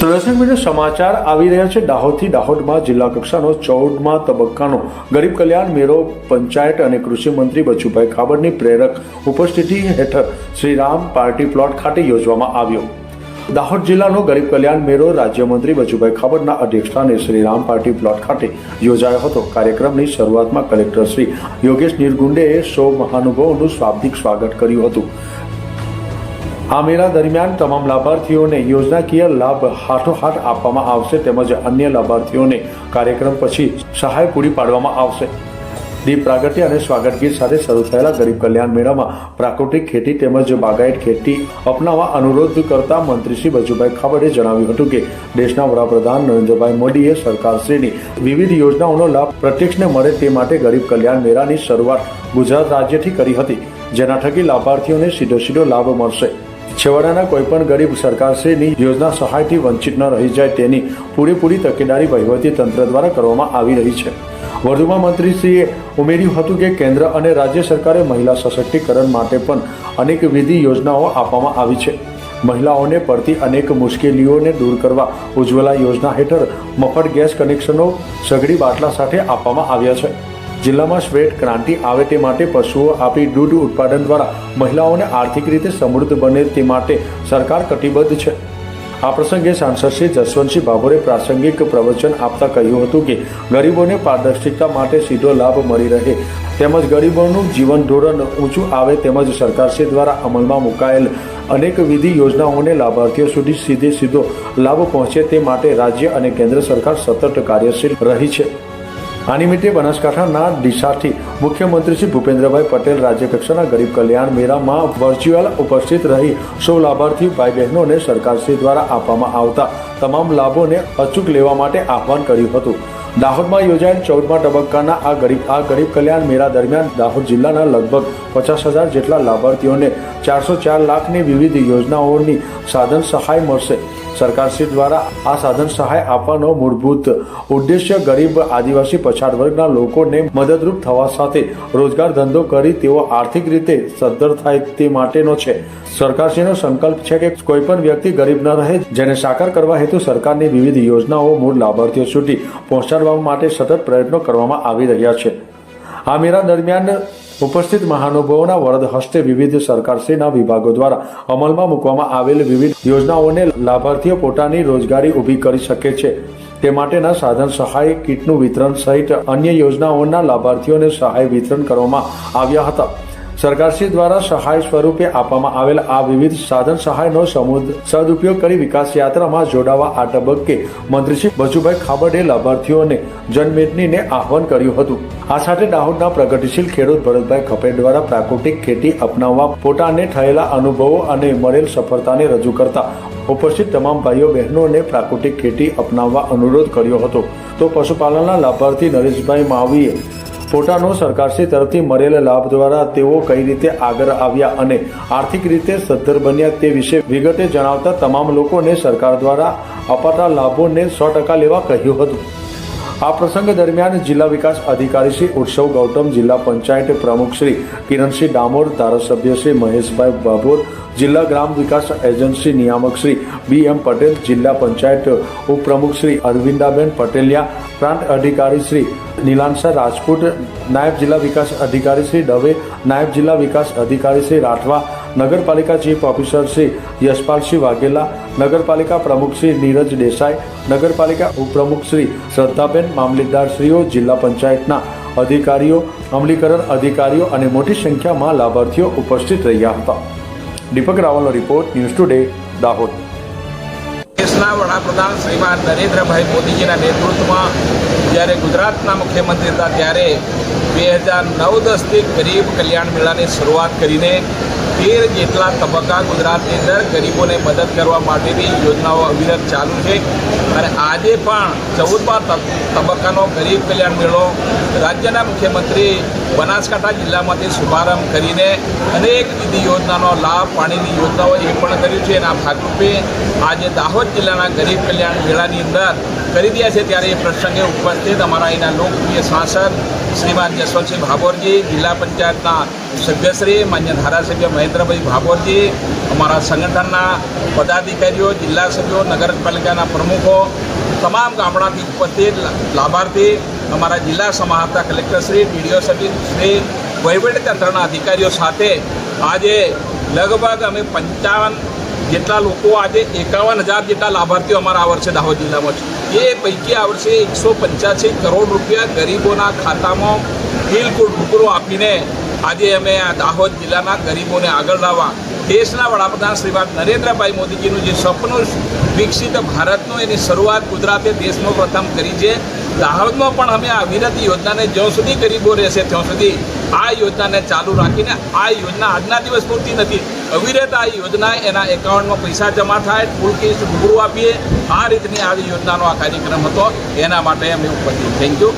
તો દર્શક સમાચાર આવી રહ્યા છે. દાહોદથી દાહોદમાં જિલ્લા કક્ષાનો ચૌદમા તબક્કાનો ગરીબ કલ્યાણ મેળો પંચાયત અને કૃષિ મંત્રી બચુભાઈ ખાબડની પ્રેરક ઉપસ્થિતિ હેઠળ શ્રીરામ પાર્ટી પ્લોટ ખાતે યોજવામાં આવ્યો. દાહોદ જિલ્લાનો ગરીબ કલ્યાણ મેળો રાજ્યમંત્રી બચુભાઈ ખાબડના અધ્યક્ષસ્થાને શ્રીરામ પાર્ટી પ્લોટ ખાતે યોજાયો હતો. કાર્યક્રમની શરૂઆતમાં કલેક્ટર શ્રી યોગેશ નિરગુંડેએ સૌ મહાનુભાવોનું શાબ્દિક સ્વાગત કર્યું હતું. આ મેળા દરમિયાન તમામ લાભાર્થીઓને યોજનાકીય લાભ હાથોહાથ આપવામાં આવશે તેમજ અન્ય લાભાર્થીઓને કાર્યક્રમ પછી સહાય પૂરી પાડવામાં આવશે. દીપ પ્રાગટ્ય અને સ્વાગત ગીત સાથે શરૂ થયેલા ગરીબ કલ્યાણ મેળામાં પ્રાકૃતિક ખેતી તેમજ બાગાયત ખેતી અપનાવવા અનુરોધ કરતા મંત્રી શ્રી બચુભાઈ ખાબડે જણાવ્યું હતું કે, દેશના વડાપ્રધાન નરેન્દ્રભાઈ મોદીએ સરકારશ્રીની વિવિધ યોજનાઓનો લાભ પ્રત્યક્ષને મળે તે માટે ગરીબ કલ્યાણ મેળાની શરૂઆત ગુજરાત રાજ્યથી કરી હતી. જેના થકી લાભાર્થીઓને સીધો સીધો લાભ મળશે. છેવાડાના કોઈપણ ગરીબ સરકારશ્રીની યોજના સહાયથી વંચિત ન રહી જાય તેની પૂરેપૂરી તકેદારી વહીવટી તંત્ર દ્વારા કરવામાં આવી રહી છે. વધુમાં મંત્રીશ્રીએ ઉમેર્યું હતું કે કેન્દ્ર અને રાજ્ય સરકારે મહિલા સશક્તિકરણ માટે પણ અનેકવિધ યોજનાઓ આપવામાં આવી છે. મહિલાઓને પડતી અનેક મુશ્કેલીઓને દૂર કરવા ઉજ્જવલા યોજના હેઠળ મફત ગેસ કનેક્શનો સઘળી બાટલા સાથે આપવામાં આવ્યા છે. જિલ્લામાં શ્વેત ક્રાંતિ આવે તે માટે પશુઓ આપી દૂધ ઉત્પાદન દ્વારા મહિલાઓને આર્થિક રીતે સમૃદ્ધ બને તે માટે સરકાર કટિબદ્ધ છે. આ પ્રસંગે સાંસદ શ્રી જસવંતસિંહ ભાભોરે પ્રાસંગિક પ્રવચન આપતા કહ્યું હતું કે, ગરીબોને પારદર્શિતા માટે સીધો લાભ મળી રહે. તેમજ ગરીબોનું જીવન ધોરણ ઊંચું આવે તેમજ સરકારશ્રી દ્વારા અમલમાં મુકાયેલ અનેકવિધ યોજનાઓને લાભાર્થીઓ સુધી સીધે સીધો લાભ પહોંચે તે માટે રાજ્ય અને કેન્દ્ર સરકાર સતત કાર્યશીલ રહી છે. આ નિમિત્તે બનાસકાંઠાના ડીસાથી મુખ્યમંત્રી શ્રી ભૂપેન્દ્રભાઈ પટેલ રાજ્યકક્ષાના ગરીબ કલ્યાણ મેળામાં વર્ચ્યુઅલ ઉપસ્થિત રહી સૌ લાભાર્થી ભાઈ બહેનોને સરકારશ્રી દ્વારા આપવામાં આવતા તમામ લાભોને અચૂક લેવા માટે આહવાન કર્યું હતું. દાહોદમાં યોજાયેલ ચૌદમા તબક્કાના આ ગરીબ આ ગરીબ કલ્યાણ મેળા દરમિયાન દાહોદ જિલ્લાના લગભગ પચાસ હજાર જેટલા લાભાર્થીઓને ચારસો ચાર લાખની વિવિધ યોજનાઓની સાધન સહાય મળશે. સરકારશ્રી દ્વારા આ સાધન સહાય આપવાનો મૂળભૂત ઉદ્દેશ્ય ગરીબ આદિવાસી પછાત વર્ગના લોકોને મદદરૂપ થવા સાથે રોજગાર ધંધો કરી તેઓ આર્થિક રીતે સદ્ધર થાય તે માટેનો છે. સરકારશ્રીનો સંકલ્પ છે કે કોઈ પણ વ્યક્તિ ગરીબ ન રહે, જેને સાકાર કરવા હેતુ સરકારની વિવિધ યોજનાઓ, મૂળ લાભાર્થીઓ સુધી પહોંચાડવા માટે સતત પ્રયત્નો કરવામાં આવી રહ્યા છે. આ મેળા દરમિયાન ઉપસ્થિત મહાનુભાવોના વરદ હસ્તે વિવિધ સરકારશ્રીના વિભાગો દ્વારા અમલમાં મૂકવામાં આવેલ વિવિધ યોજનાઓને લાભાર્થીઓ પોતાની રોજગારી ઊભી કરી શકે છે. તે માટેના સાધન સહાય કીટનું વિતરણ સહિત અન્ય યોજનાઓના લાભાર્થીઓને સહાય વિતરણ કરવામાં આવ્યા હતા. સરકારશ્રી દ્વારા સહાય સ્વરૂપે આપવામાં આવેલ આ વિવિધ સાધન સહાયનો સદુપયોગ કરી વિકાસ યાત્રામાં જોડાવા આ તબક્કે મંત્રીશ્રી બચુભાઈ ખાબડે લાભાર્થીઓને જનમેદનીને આહવાન કર્યું હતું. આ સાથે દાહોદના પ્રગતિશીલ ખેડૂત ભરતભાઈ ખપે દ્વારા પ્રાકૃતિક ખેતી અપનાવવા પોતાને થયેલા અનુભવો અને મળેલ સફળતાને રજૂ કરતા ઉપસ્થિત તમામ ભાઈઓ બહેનોને પ્રાકૃતિક ખેતી અપનાવવા અનુરોધ કર્યો હતો. તો પશુપાલનના લાભાર્થી નરેશભાઈ માવીએ પોતાનો સરકારશ્રી તરફથી મળેલા લાભ દ્વારા તેઓ કઈ રીતે આગળ આવ્યા અને આર્થિક રીતે સદ્ધર બન્યા તે વિશે વિગતે જણાવતા તમામ લોકોને સરકાર દ્વારા અપાતા લાભોને સો ટકા લેવા કહ્યું હતું. આ પ્રસંગ દરમિયાન જિલ્લા વિકાસ અધિકારી શ્રી ઉત્સવ ગૌતમ, જિલ્લા પંચાયત પ્રમુખ શ્રી કિરણસિંહ ડામોર, ધારાસભ્ય શ્રી મહેશભાઈ બાબોર જિલ્લા ગ્રામ વિકાસ એજન્સી નિયામક શ્રી બી એમ પટેલ, જિલ્લા પંચાયત ઉપપ્રમુખ શ્રી અરવિંદાબેન પટેલિયા પ્રાંત અધિકારી શ્રી નીલાંશા રાજપૂત, નાયબ જિલ્લા વિકાસ અધિકારી શ્રી દવે, નાયબ જિલ્લા વિકાસ અધિકારી શ્રી રાઠવા, નગરપાલિકા ચીફ ઓફિસર શ્રી યશપાલસિંહ વાઘેલા, નગરપાલિકા પ્રમુખ શ્રી નીરજ દેસાઈ, નગરપાલિકા ઉપપ્રમુખ શ્રી શ્રદ્ધાબેન મામલતદારશ્રીઓ જિલ્લા પંચાયતના અધિકારીઓ, અમલીકરણ અધિકારીઓ અને મોટી સંખ્યામાં લાભાર્થીઓ ઉપસ્થિત રહ્યા હતા. દીપક રાવલનો રિપોર્ટ ન્યૂઝ ટુડે દાહોદ. દેશના વડાપ્રધાન શ્રીમાન નરેન્દ્રભાઈ મોદીજીના નેતૃત્વમાં જ્યારે ગુજરાતના મુખ્યમંત્રી હતા ત્યારે બે હજાર નવ દસથી ગરીબ કલ્યાણ મેળાની શરૂઆત કરીને તેર જેટલા તબક્કા ગુજરાતની અંદર ગરીબોને મદદ કરવા માટેની યોજનાઓ અવિરત ચાલુ છે. અને આજે પણ ચૌદમા તબ- તબક્કાનો ગરીબ કલ્યાણ મેળો રાજ્યના મુખ્યમંત્રી બનાસકાંઠા જિલ્લામાંથી શુભારંભ કરીને અનેક વિધિ યોજનાનો લાભ પાણીની યોજનાઓ એ પણ કર્યું છે. એના ભાગરૂપે આજે દાહોદ જિલ્લાના ગરીબ કલ્યાણ મેળાની અંદર કરી રહ્યા છે. ત્યારે એ પ્રસંગે ઉપસ્થિત અમારા અહીંના લોકપ્રિય સાંસદ શ્રીમાન જસવંતસિંહ ભાભોરજી જિલ્લા પંચાયતના સભ્યશ્રી, માન્ય ધારાસભ્ય મહેન્દ્રભાઈ ભાભોરજી અમારા સંગઠનના પદાધિકારીઓ, જિલ્લા સભ્યો, નગરપાલિકાના પ્રમુખો, તમામ ગામડાથી ઉપસ્થિત લાભાર્થી, અમારા જિલ્લા સમાહર્તા કલેક્ટરશ્રી ડીડીઓ શ્રી, વહીવટી તંત્રના અધિકારીઓ સાથે આજે લગભગ અમે પંચાવન જેટલા લોકો આજે એકાવન હજાર જેટલા લાભાર્થીઓ અમારા આ વર્ષે દાહોદ જિલ્લામાં છે. એ પૈકી આ વર્ષે એકસો પંચ્યાસી કરોડ રૂપિયા ગરીબોના ખાતામાં બિલકુલ રૂબરૂ આપીને આજે અમે આ દાહોદ જિલ્લાના ગરીબોને આગળ લાવવા દેશના વડાપ્રધાન શ્રીમાન નરેન્દ્રભાઈ મોદીજીનું જે સપનું વિકસિત ભારતનું એની શરૂઆત ગુજરાતે દેશમાં પ્રથમ કરી છે. દાહોદમાં પણ અમે આ વિરતી યોજનાને જ્યાં સુધી ગરીબો રહેશે ત્યાં સુધી આ યોજનાને ચાલુ રાખીને આ યોજના આજના દિવસ પૂરતી નથી. અવિરત આ યોજના એના એકાઉન્ટમાં પૈસા જમા થાય ફૂલ કિસ્ટ રૂબરૂ આપીએ. આ રીતની આ યોજનાનો આ કાર્યક્રમ હતો. એના માટે અમે ઉપસ્થિત. Thank you